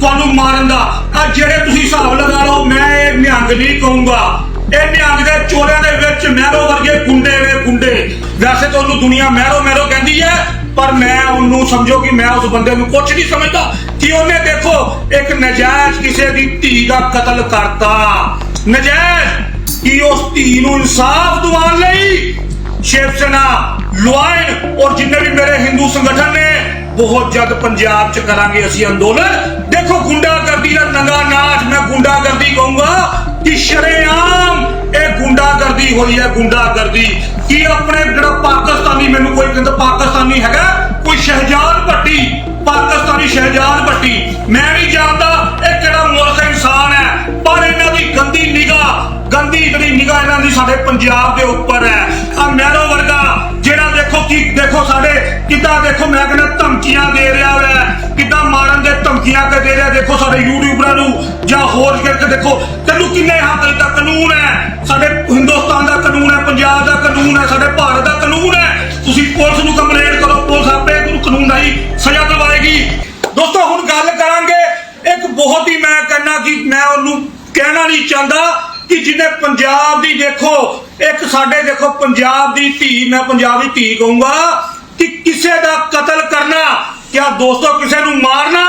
ਤੁਹਾਨੂੰ ਮਾਰਨ ਦਾ। ਆ ਜਿਹੜੇ ਤੁਸੀਂ ਹਿਸਾਬ ਲਗਾ ਲਓ, ਮੈਂ ਇਹ ਨਿਹੰਗ ਨਹੀਂ ਕਹੂੰਗਾ। ਇਹ ਨਿਹੰਗ ਦੇ ਚੋਰਿਆਂ ਦੇ ਵਿੱਚ ਮਹਿਰੋ ਵਰਗੇ ਗੁੰਡੇ ਨੇ ਗੁੰਡੇ। ਵੈਸੇ ਤਾਂ ਦੁਨੀਆ ਮਹਿਰੋ ਮਹਿਰੋ ਕਹਿੰਦੀ ਹੈ, ਪਰ ਮੈਂ ਉਹਨੂੰ ਸਮਝੋ ਕਿ ਮੈਂ ਉਸ ਬੰਦੇ ਨੂੰ ਕੁਝ ਨਹੀਂ ਸਮਝਦਾ। ਕਿ ਉਹਨੇ ਦੇਖੋ, ਇੱਕ ਨਜਾਇਜ਼ ਕਿਸੇ ਦੀ ਧੀ ਦਾ ਕਤਲ ਕਰਤਾ। ਨਜਾਇਜ਼ ਕਿ ਉਸ ਧੀ ਨੂੰ ਇਨਸਾਫ ਦਿਵਾਉਣ ਲਈ ਸ਼ਿਵ ਸੈਨਾ ਲੁਆਇਨ ਔਰ ਜਿੰਨੇ ਵੀ ਮੇਰੇ ਹਿੰਦੂ ਸੰਗਠਨ ਨੇ, ਬਹੁਤ ਜਦ ਪੰਜਾਬ 'ਚ ਕਰਾਂਗੇ ਅਸੀਂ ਅੰਦੋਲਨ। ਦੇਖੋ ਗੁੰਡਾਗਰਦੀ ਦਾ ਨੰਗਾ ਨਾਚ ਮੈਂ ਗੁੰਡਾਗਰਦੀ ਕਹੂੰਗਾ ਕਿ ਸ਼ਰੇਆਮ ਇਹ ਗੁੰਡਾਗਰਦੀ ਹੋਈ ਹੈ, ਗੁੰਡਾਗਰਦੀ। ਕੀ ਆਪਣੇ ਜਿਹੜਾ ਪਾਕਿਸਤਾਨੀ ਮੈਨੂੰ ਕੋਈ ਕਹਿੰਦਾ ਪਾਕਿਸਤਾਨੀ ਹੈਗਾ, ਕੋਈ ਸ਼ਹਿਜਾਦ ਭੱਟੀ, ਪਾਕਿਸਤਾਨੀ ਸ਼ਹਿਜਾਦ ਭੱਟੀ। ਮੈਂ ਵੀ ਜਾਣਦਾ ਇਹ ਕਿਹੜਾ ਮੁਲਕ ਇਨਸਾਨ ਹੈ, ਪਰ ਨਿਗਾਹ ਗੰਦੀ ਜਿਹੜੀ ਨਿਗਾਹ ਇਹਨਾਂ ਦੀ ਸਾਡੇ ਪੰਜਾਬ ਦੇ ਉੱਪਰ ਹੈ। ਆ ਮੈਰੋ ਵਰਗਾ ਜਿਹੜਾ ਦੇਖੋ ਕੀ, ਦੇਖੋ ਸਾਡੇ ਕਿੱਦਾਂ ਦੇਖੋ ਮੈਂ ਕਹਿੰਦਾ ਧਮਕੀਆਂ ਦੇ ਰਿਹਾ ਹੈ। ਕਿੱਦਾਂ ਮਾਰਨ ਦੇ ਧਮਕੀਆਂ ਕੇ ਦੇ ਰਿਹਾ ਦੇਖੋ ਸਾਡੇ ਯੂਟਿਊਬਰਾਂ ਨੂੰ ਜਾਂ ਹੋਰ ਕਰਕੇ ਦੇਖੋ, ਤੈਨੂੰ ਕਿੰਨੇ ਕਹਿਣਾ ਨਹੀਂ ਚਾਹੁੰਦਾ ਕਿ ਜਿਹਨੇ ਪੰਜਾਬ ਦੀ ਦੇਖੋ, ਇੱਕ ਸਾਡੇ ਦੇਖੋ ਪੰਜਾਬ ਦੀ ਧੀ, ਮੈਂ ਪੰਜਾਬੀ ਧੀ ਕਹੂੰਗਾ ਕਿ ਕਿਸੇ ਦਾ ਕਤਲ ਕਰਨਾ, ਕਿਆ ਦੋਸਤੋ ਕਿਸੇ ਨੂੰ ਮਾਰਨਾ,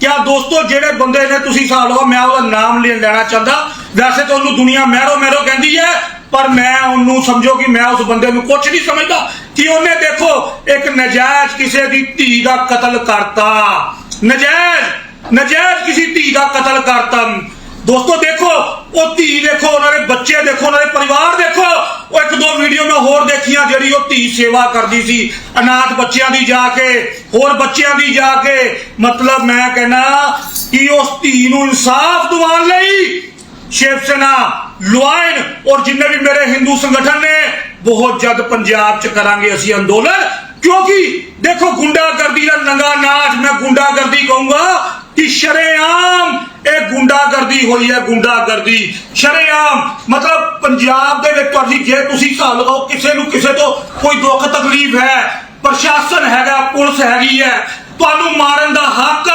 ਕਿਆ ਦੋਸਤੋ ਜਿਹੜੇ ਬੰਦੇ ਨੇ ਤੁਸੀਂ ਹਿਸਾਬ ਲਓ, ਮੈਂ ਉਹਦਾ ਨਾਮ ਲੈਣਾ ਚਾਹੁੰਦਾ। ਵੈਸੇ ਤਾਂ ਉਹਨੂੰ ਦੁਨੀਆ ਮਹਿਰੋ ਮਹਿਰੋ ਕਹਿੰਦੀ ਹੈ, ਪਰ ਮੈਂ ਉਹਨੂੰ ਸਮਝੋ ਕਿ ਮੈਂ ਉਸ ਬੰਦੇ ਨੂੰ ਕੁਝ ਨਹੀਂ ਸਮਝਦਾ ਕਿ ਉਹਨੇ ਦੇਖੋ ਇੱਕ ਨਜਾਇਜ਼ ਕਿਸੇ ਦੀ ਧੀ ਦਾ ਕਤਲ ਕਰਤਾ। ਨਜਾਇਜ਼ ਨਜਾਇਜ਼ ਕਿਸੇ ਧੀ ਦਾ ਕਤਲ ਕਰਤਾ। ਦੋਸਤੋ ਦੇਖੋ, ਉਹ ਧੀ ਦੇਖੋ, ਉਹਨਾਂ ਦੇ ਬੱਚੇ ਦੇਖੋ, ਉਹਨਾਂ ਦੇ ਪਰਿਵਾਰ ਦੇਖੋ। ਉਹ ਇੱਕ ਦੋ ਵੀਡੀਓ ਮੈਂ ਹੋਰ ਦੇਖੀਆਂ ਜਿਹੜੀ ਉਹ ਧੀ ਸੇਵਾ ਕਰਦੀ ਸੀ। ਅਨਾਥ ਬੱਚਿਆਂ ਦੀ ਜਾ ਕੇ, ਹੋਰ ਬੱਚਿਆਂ ਦੀ ਜਾ ਕੇ। ਮਤਲਬ ਮੈਂ ਕਹਿੰਦਾ ਕਿ ਉਸ ਧੀ ਨੂੰ ਇਨਸਾਫ ਦਿਵਾਉਣ ਲਈ ਸ਼ਿਵ ਸੈਨਾ ਲੁਆਇਨ ਔਰ ਜਿੰਨੇ ਵੀ ਮੇਰੇ ਹਿੰਦੂ ਸੰਗਠਨ ਨੇ, ਬਹੁਤ ਜਦ ਪੰਜਾਬ 'ਚ ਕਰਾਂਗੇ ਅਸੀਂ ਅੰਦੋਲਨ। ਕਿਉਂਕਿ ਦੇਖੋ ਗੁੰਡਾਗਰਦੀ ਦਾ ਨੰਗਾ ਨਾਚ ਮੈਂ ਗੁੰਡਾਗਰਦੀ ਕਹੂੰਗਾ ਕਿ ਸ਼ਰੇਆਮ ਇਹ ਗੁੰਡਾਗਰਦੀ ਹੋਈ ਹੈ ਗੁੰਡਾਗਰਦੀ। ਸ਼ਰੇਆਮ, ਮਤਲਬ ਪੰਜਾਬ ਦੇ ਵਿੱਚ ਤੁਹਾਡੀ ਜੇ ਤੁਸੀਂ ਹਿਸਾਬ ਲਗਾਓ ਕਿਸੇ ਨੂੰ ਕਿਸੇ ਤੋਂ ਕੋਈ ਦੁੱਖ ਤਕਲੀਫ ਹੈ, ਪ੍ਰਸ਼ਾਸਨ ਹੈਗਾ, ਪੁਲਿਸ ਹੈਗੀ ਹੈ, ਤੁਹਾਨੂੰ ਮਾਰਨ ਦਾ ਹੱਕ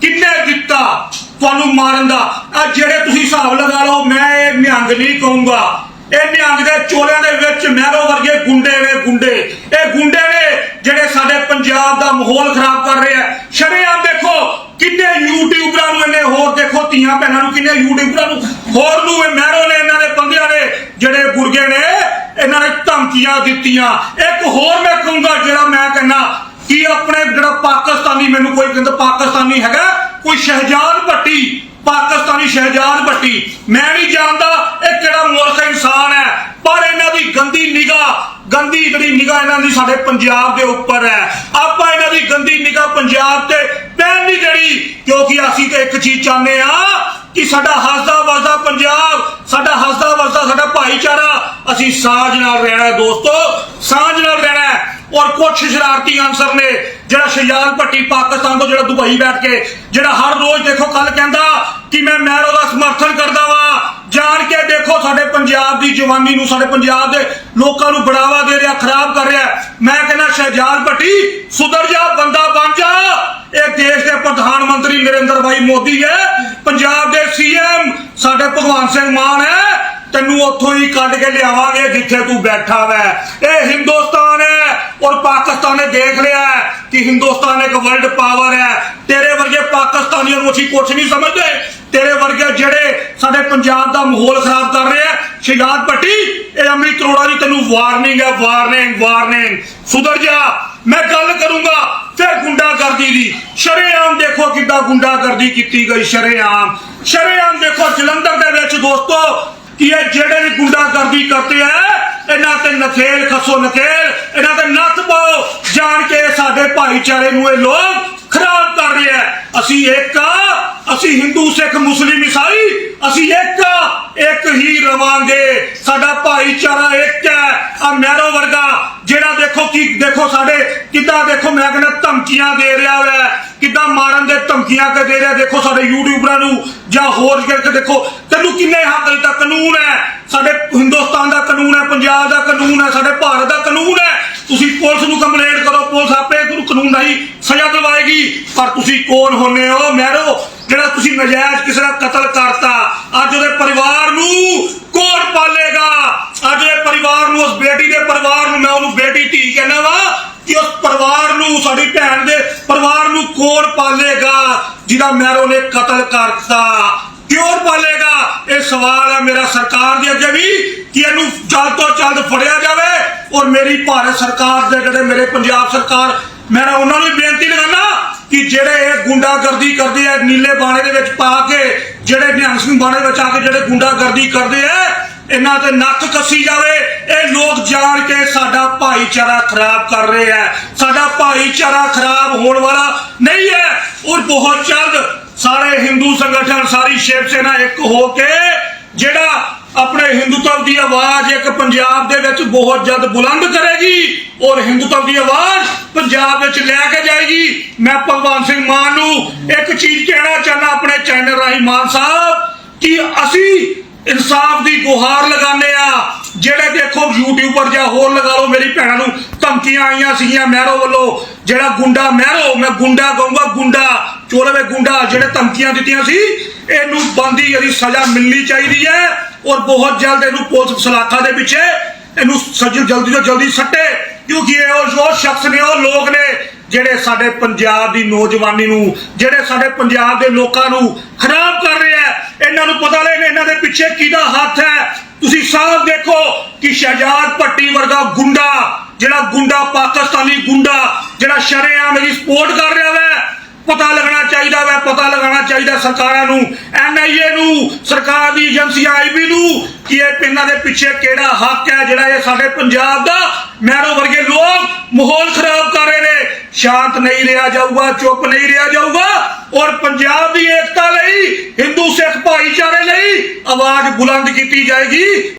ਕਿੰਨੇ ਦਿੱਤਾ? ਤੁਹਾਨੂੰ ਮਾਰਨ ਦਾ। ਆ ਜਿਹੜੇ ਤੁਸੀਂ ਹਿਸਾਬ ਲਗਾ ਲਓ, ਮੈਂ ਇਹ ਨਿਹੰਗ ਨਹੀਂ ਕਹੂੰਗਾ। ਇਹ ਨਿਹੰਗ ਦੇ ਚੋਲਿਆਂ ਦੇ ਵਿੱਚ ਮਹਿਰੋ ਵਰਗੇ ਗੁੰਡੇ ਵੇ ਗੁੰਡੇ ਇਹ ਗੁੰਡੇ ਨੇ ਜਿਹੜੇ ਸਾਡੇ ਪੰਜਾਬ ਦਾ ਮਾਹੌਲ ਖਰਾਬ ਕਰ ਰਹੇ ਆ ਸ਼ਰੇਆਮ ਦੇਖੋ ਕਿੰਨੇ ਯੂਟਿਊਬਰਾਂ ਨੂੰ ਇਹਨੇ ਹੋਰ ਦੇਖੋ ਧੀਆਂ ਭੈਣਾਂ ਨੂੰ ਕਿੰਨੇ ਯੂਟਿਊਬਰਾਂ ਨੂੰ? ਹੋਰ ਨੂੰ ਇਹ ਮਹਿਰੋ ਨੇ, ਇਹਨਾਂ ਦੇ ਬੰਦਿਆਂ ਨੇ, ਜਿਹੜੇ ਗੁਰਗੇ ਨੇ, ਇਹਨਾਂ ਨੇ ਧਮਕੀਆਂ ਦਿੱਤੀਆਂ। ਇੱਕ ਹੋਰ ਮੈਂ ਕਹੂੰਗਾ, ਜਿਹੜਾ ਮੈਂ ਕਹਿੰਦਾ, ਕਿ ਆਪਣੇ ਜਿਹੜਾ ਪਾਕਿਸਤਾਨੀ, ਮੈਨੂੰ ਕੋਈ ਕਹਿੰਦਾ ਪਾਕਿਸਤਾਨੀ ਹੈਗਾ, ਕੋਈ ਸ਼ਹਿਜਾਦ ਭੱਟੀ, ਪਾਕਿਸਤਾਨੀ ਸ਼ਹਿਜਾਦ ਭੱਟੀ। ਮੈਂ ਨਹੀਂ ਜਾਣਦਾ ਇਹ ਕਿਹੜਾ ਮੁਲਕ ਇਨਸਾਨ ਹੈ, ਪਰ ਇਹਨਾਂ ਦੀ ਗੰਦੀ ਨਿਗਾਹ, ਗੰਦੀ ਜਿਹੜੀ ਨਿਗਾਹ ਇਹਨਾਂ ਦੀ ਸਾਡੇ ਪੰਜਾਬ ਦੇ ਉੱਪਰ ਹੈ। ਆਪਾਂ ਇਹਨਾਂ ਦੀ ਗੰਦੀ ਨਿਗਾਹ ਪੰਜਾਬ ਤੇ ਪੈਣ ਨਹੀਂ ਜਿਹੜੀ ਕਿਉਂਕਿ ਅਸੀਂ ਤਾਂ ਇੱਕ ਚੀਜ਼ ਚਾਹੁੰਦੇ ਆ ਕਿ ਸਾਡਾ ਹੱਸਦਾ ਵਸਦਾ ਪੰਜਾਬ, ਸਾਡਾ ਹੱਸਦਾ ਵਸਦਾ ਸਾਡਾ ਭਾਈਚਾਰਾ ਅਸੀਂ ਸਾਂਝ ਨਾਲ ਰਹਿਣਾ ਹੈ ਦੋਸਤੋ, ਸਾਂਝ ਨਾਲ ਰਹਿਣਾ ਹੈ। ਔਰ ਕੁਝ ਸ਼ਰਾਰਤੀ ਅਨਸਰ ਨੇ ਜਿਹੜਾ ਸ਼ਹਿਜਾਦ ਭੱਟੀ ਪਾਕਿਸਤਾਨ ਤੋਂ ਜਿਹੜਾ ਦੁਬਈ ਬੈਠ ਕੇ, ਜਿਹੜਾ ਹਰ ਰੋਜ਼ ਦੇਖੋ ਕੱਲ ਕਹਿੰਦਾ ਕਿ ਮੈਂ ਮਹਿਰੋ ਦਾ ਸਮਰਥਨ ਕਰਦਾ ਵਾ। ਜਾਣ ਕੇ ਦੇਖੋ ਸਾਡੇ ਪੰਜਾਬ ਦੀ ਜਵਾਨੀ ਨੂੰ, ਸਾਡੇ ਪੰਜਾਬ ਦੇ ਲੋਕਾਂ ਨੂੰ ਬੜਾਵਾ ਦੇ ਰਿਹਾ, ਖਰਾਬ ਕਰ ਰਿਹਾ ਮੈਂ ਕਹਿੰਦਾ, ਸ਼ਹਿਜਾਦ ਭੱਟੀ, ਸੁਧਰ ਜਾ, ਬੰਦਾ ਬਣ ਜਾ। ਇਹ ਦੇਸ਼ ਦੇ ਪ੍ਰਧਾਨ ਮੰਤਰੀ ਨਰਿੰਦਰ ਭਾਈ ਮੋਦੀ ਹੈ, ਪੰਜਾਬ ਦੇ ਸੀਐਮ ਸਾਡੇ ਭਗਵਾਨ ਸਿੰਘ ਮਾਨ ਹੈ, ਤੈਨੂੰ ਉੱਥੋਂ ਹੀ ਕੱਢ ਕੇ ਲਿਆਵਾਂਗੇ ਜਿੱਥੇ ਤੂੰ ਬੈਠਾ ਵੈ। ਇਹ ਹਿੰਦੁਸਤਾਨ ਹੈ ਔਰ ਪਾਕਿਸਤਾਨ ਨੇ ਦੇਖ ਲਿਆ ਕਿ ਹਿੰਦੁਸਤਾਨ ਇੱਕ ਵਰਲਡ ਪਾਵਰ ਹੈ। ਤੇਰੇ ਵਰਗੇ ਪਾਕਿਸਤਾਨੀਆਂ ਨੂੰ ਅਸੀਂ ਕੁਝ ਨਹੀਂ ਸਮਝਦੇ। ਤੇਰੇ ਵਰਗੇ ਜਿਹੜੇ ਸਾਡੇ ਪੰਜਾਬ ਦਾ ਮਾਹੌਲ ਖਰਾਬ ਕਰ ਰਹੇ ਆ ਸ਼ਿਗਾਤ ਪੱਟੀ ਇਹ ਅਮਰੀਕ ਕਰੋੜਾ ਦੀ ਤੈਨੂੰ ਵਾਰਨਿੰਗ ਹੈ ਵਾਰਨਿੰਗ ਵਾਰਨਿੰਗ ਸੁਧਰ ਜਾ। ਮੈਂ ਗੱਲ ਕਰੂੰ ਗੁੰਡਾਗਰਦੀ ਦੀ ਸ਼ਰੇਆਮ ਦੇਖੋ ਕਿੱਦਾਂ ਗੁੰਡਾਗਰਦੀ ਕੀਤੀ ਗਈ, ਸ਼ਰੇਆਮ। ਸ਼ਰੇਆਮ ਦੇਖੋ ਜਲੰਧਰ ਦੇ ਵਿੱਚ ਦੋਸਤੋ, ਕਿ ਇਹ ਜਿਹੜੇ ਵੀ ਗੁੰਡਾਗਰਦੀ ਕਰਦੇ ਆ, ਇਹਨਾਂ ਤੇ ਨਖੇਲ, ਖਸੋ ਨਖੇਲ, ਇਹਨਾਂ ਤੇ ਨੱਥ ਪਾਓ। ਜਾਣ ਕੇ ਸਾਡੇ ਭਾਈਚਾਰੇ ਨੂੰ ਇਹ ਲੋਕ ਖਰਾਬ ਕਰ ਰਹੇ ਆ। ਅਸੀਂ ਇੱਕ ਅਸੀਂ ਹਿੰਦੂ, ਸਿੱਖ, ਮੁਸਲਿਮ ਈਸਾਈ, ਅਸੀਂ ਇੱਕ ਇੱਕ ਹੀ ਰਵਾਂਗੇ। ਸਾਡਾ ਭਾਈਚਾਰਾ ਇੱਕ ਹੈ ਆ ਮੈਰੋ ਵਰਗਾ ਜਿਹੜਾ ਦੇਖੋ ਸਾਡੇ, ਕਿੱਦਾਂ ਦੇਖੋ ਮੈਂ ਕਹਿੰਦਾ ਧਮਕੀਆਂ ਦੇ ਰਿਹਾ ਹੈ ਕਿੱਦਾਂ ਮਾਰਨ ਦੇ ਧਮਕੀਆਂ ਕੇ ਦੇ ਰਿਹਾ, ਦੇਖੋ ਸਾਡੇ ਯੂਟਿਊਬਰਾਂ ਨੂੰ, ਜਾਂ ਹੋਰ ਕਰਕੇ ਦੇਖੋ, ਤੈਨੂੰ ਕਿੰਨੇ ਹੱਕ ਦਿੱਤਾ, ਕਾਨੂੰਨ ਹੈ। ਸਾਡੇ ਹਿੰਦੁਸਤਾਨ ਦਾ ਕਾਨੂੰਨ ਹੈ, ਪੰਜਾਬ ਦਾ ਕਾਨੂੰਨ ਹੈ, ਸਾਡੇ ਭਾਰਤ ਦਾ ਕਾਨੂੰਨ ਹੈ। ਤੁਸੀਂ ਪੁਲਿਸ ਨੂੰ ਕੰਪਲੇਂਟ ਕਰੋ, ਪੁਲਿਸ ਆਪੇ ਤੁਹਾਨੂੰ ਕਾਨੂੰਨ ਰਾਹੀਂ ਸਜ਼ਾ ਦਿਵਾਏਗੀ ਪਰ ਤੁਸੀਂ ਕੌਣ ਹੁੰਨੇ ਹੋ? ਮੈਰੋ ਜਿਹੜਾ ਤੁਸੀਂ ਨਜਾਇਜ਼ ਕਿਸੇ ਦਾ ਕਤਲ ਕਰਤਾ, ਅੱਜ ਉਹਦੇ ਪਰਿਵਾਰ ਨੂੰ ਕੌਣ ਪਾਲੇਗਾ ਅੱਜ ਉਹਦੇ ਪਰਿਵਾਰ ਨੂੰ ਉਸ ਬੇਟੀ ਦੇ ਪਰਿਵਾਰ ਨੂੰ ਮੈਂ ਉਹਨੂੰ ਬੇਟੀ ਧੀ ਕਹਿੰਦਾ ਵਾ ਕਿ ਉਸ ਪਰਿਵਾਰ ਨੂੰ ਸਾਡੀ ਭੈਣ ਦੇ ਪਰਿਵਾਰ ਨੂੰ ਕੌਣ ਪਾਲੇਗਾ ਜਿਹਦਾ ਮੈਰੋ ਨੇ ਕਤਲ ਕਰਤਾ ਕਿਉਂ ਪਾਲੇਗਾ? ਇਹ ਸਵਾਲ ਹੈ ਮੇਰਾ ਸਰਕਾਰ ਦੇ ਅੱਗੇ ਵੀ ਕਿ ਇਹਨੂੰ ਜਲਦ ਤੋਂ ਜਲਦ ਫੜਿਆ ਜਾਵੇ ਔਰ ਮੇਰੀ ਭਾਰਤ ਸਰਕਾਰ ਦੇ ਜਿਹੜੇ ਮੇਰੇ ਪੰਜਾਬ ਸਰਕਾਰ, ਮੈਂ ਉਹਨਾਂ ਨੂੰ ਬੇਨਤੀ ਲਗਾਣਾ ਕਿ ਜਿਹੜੇ ਇਹ ਗੁੰਡਾਗਰਦੀ ਕਰਦੇ ਆ ਨੀਲੇ ਬਾਣੇ ਦੇ ਵਿੱਚ ਪਾ ਕੇ, ਜਿਹੜੇ ਨਿਹੰਗ ਸਿੰਘ ਬਾਣੇ ਵਿੱਚ ਆ ਕੇ ਜਿਹੜੇ ਗੁੰਡਾਗਰਦੀ ਕਰਦੇ ਆ ਇਹਨਾਂ ਤੇ ਨੱਕ ਕੱਸੀ ਜਾਵੇ ਇਹ ਲੋਕ ਜਾਣ ਕੇ ਸਾਡਾ ਭਾਈਚਾਰਾ ਖਰਾਬ ਕਰ ਰਹੇ ਆ ਸਾਡਾ ਭਾਈਚਾਰਾ ਖਰਾਬ ਹੋਣ ਵਾਲਾ ਨਹੀਂ ਹੈ। ਔਰ ਬਹੁਤ ਜਲਦ ਸਾਰੇ ਹਿੰਦੂ ਸੰਗਠਨ, ਸਾਰੀ ਸ਼ਿਵ ਸੈਨਾ ਇੱਕ ਹੋ ਕੇ ਜਿਹੜਾ ਆਪਣੇ ਹਿੰਦੂਤਵ ਦੀ ਆਵਾਜ਼ ਇੱਕ ਪੰਜਾਬ ਦੇ ਵਿੱਚ ਬਹੁਤ ਜਲਦ ਬੁਲੰਦ ਕਰੇਗੀ ਔਰ ਹਿੰਦੂਤਵ ਦੀ ਆਵਾਜ਼ ਪੰਜਾਬ ਵਿੱਚ ਲੈ ਕੇ ਜਾਏਗੀ। ਮੈਂ ਭਗਵਾਨ ਸਿੰਘ ਮਾਨ ਨੂੰ ਇੱਕ ਚੀਜ਼ ਕਹਿਣਾ ਚਾਹਨਾ ਆਪਣੇ ਚੈਨਲ ਰਾਹੀਂ ਮਾਨ ਸਾਹਿਬ ਕਿ ਅਸੀਂ ਇਨਸਾਫ ਦੀ ਗੁਹਾਰ ਲਗਾਉਂਦੇ ਆ ਜਿਹੜੇ ਦੇਖੋ ਯੂਟਿਊਬਰ ਜਾਂ ਹੋਰ ਲਗਾ ਲਓ, ਮੇਰੀ ਭੈਣਾਂ ਨੂੰ ਧਮਕੀਆਂ ਆਈਆਂ ਸੀਗੀਆਂ ਮਹਿਰੋ ਵੱਲੋਂ। ਜਿਹੜਾ ਗੁੰਡਾ ਮਹਿਰੋ, ਮੈਂ ਗੁੰਡਾ ਕਹੂੰਗਾ, ਗੁੰਡਾ ਚੋਲਵੇ ਗੁੰਡਾ, ਜਿਹੜੇ ਧਮਕੀਆਂ ਦਿੱਤੀਆਂ ਸੀ, ਇਹਨੂੰ ਬੰਦੀ ਇਹਦੀ ਸਜ਼ਾ ਮਿਲਣੀ ਚਾਹੀਦੀ ਹੈ ਔਰ ਬਹੁਤ ਜਲਦ ਇਹਨੂੰ ਪੁਲਿਸ ਸਲਾਖਾ ਦੇ ਪਿੱਛੇ ਇਹਨੂੰ ਸਜ ਜਲਦੀ ਤੋਂ ਜਲਦੀ ਸੱਟੇ। ਕਿਉਂਕਿ ਇਹ ਉਹ ਸ਼ਖਸ ਨੇ, ਉਹ ਲੋਕ ਨੇ ਜਿਹੜੇ ਸਾਡੇ ਪੰਜਾਬ ਦੀ ਨੌਜਵਾਨੀ ਨੂੰ, ਜਿਹੜੇ ਸਾਡੇ ਪੰਜਾਬ ਦੇ ਲੋਕਾਂ ਨੂੰ ਖਰਾਬ ਕਰ ਰਹੇ ਆ। ਇਹਨਾਂ ਨੂੰ ਪਤਾ ਲੱਗੇ ਇਹਨਾਂ ਦੇ ਪਿੱਛੇ ਕਿਹਦਾ ਹੱਥ ਹੈ। ਤੁਸੀਂ ਸਾਫ਼ ਦੇਖੋ ਕਿ ਸ਼ਹਜਾਦ ਭੱਟੀ ਵਰਗਾ ਗੁੰਡਾ, ਜਿਹੜਾ ਗੁੰਡਾ ਪਾਕਿਸਤਾਨੀ ਗੁੰਡਾ, ਜਿਹੜਾ ਸ਼ਰੇਆਮ ਇਹਦੀ ਸਪੋਰਟ ਕਰ ਰਿਹਾ ਵੈ, ਪਤਾ ਲੱਗਣਾ ਚਾਹੀਦਾ ਵੈ, ਪਤਾ ਲਗਾਉਣਾ ਚਾਹੀਦਾ ਸਰਕਾਰਾਂ ਨੂੰ ਐਨਆਈਏ ਨੂੰ, ਸਰਕਾਰ ਦੀ ਏਜੰਸੀ ਆਈਬੀ ਨੂੰ, ਕਿ ਇਹ ਪਿੰਡਾਂ ਦੇ ਪਿੱਛੇ ਕਿਹੜਾ ਹੱਕ ਹੈ ਜਿਹੜਾ ਇਹ ਸਾਡੇ ਪੰਜਾਬ ਦਾ ਮਹਿਰੋ ਵਰਗੇ ਲੋਕ ਮਾਹੌਲ ਖਰਾਬ ਕਰ ਰਹੇ ਨੇ। ਸ਼ਾਂਤ ਨਹੀਂ ਰਿਹਾ ਜਾਊਗਾ, ਚੁੱਪ ਨਹੀਂ ਰਿਹਾ ਜਾਊਗਾ। ਔਰ ਪੰਜਾਬ ਦੀ ਏਕਤਾ ਲਈ, ਹਿੰਦੂ ਸਿੱਖ ਭਾਈਚਾਰੇ ਲਈ ਆਵਾਜ਼ ਬੁਲੰਦ ਕੀਤੀ ਜਾਏਗੀ।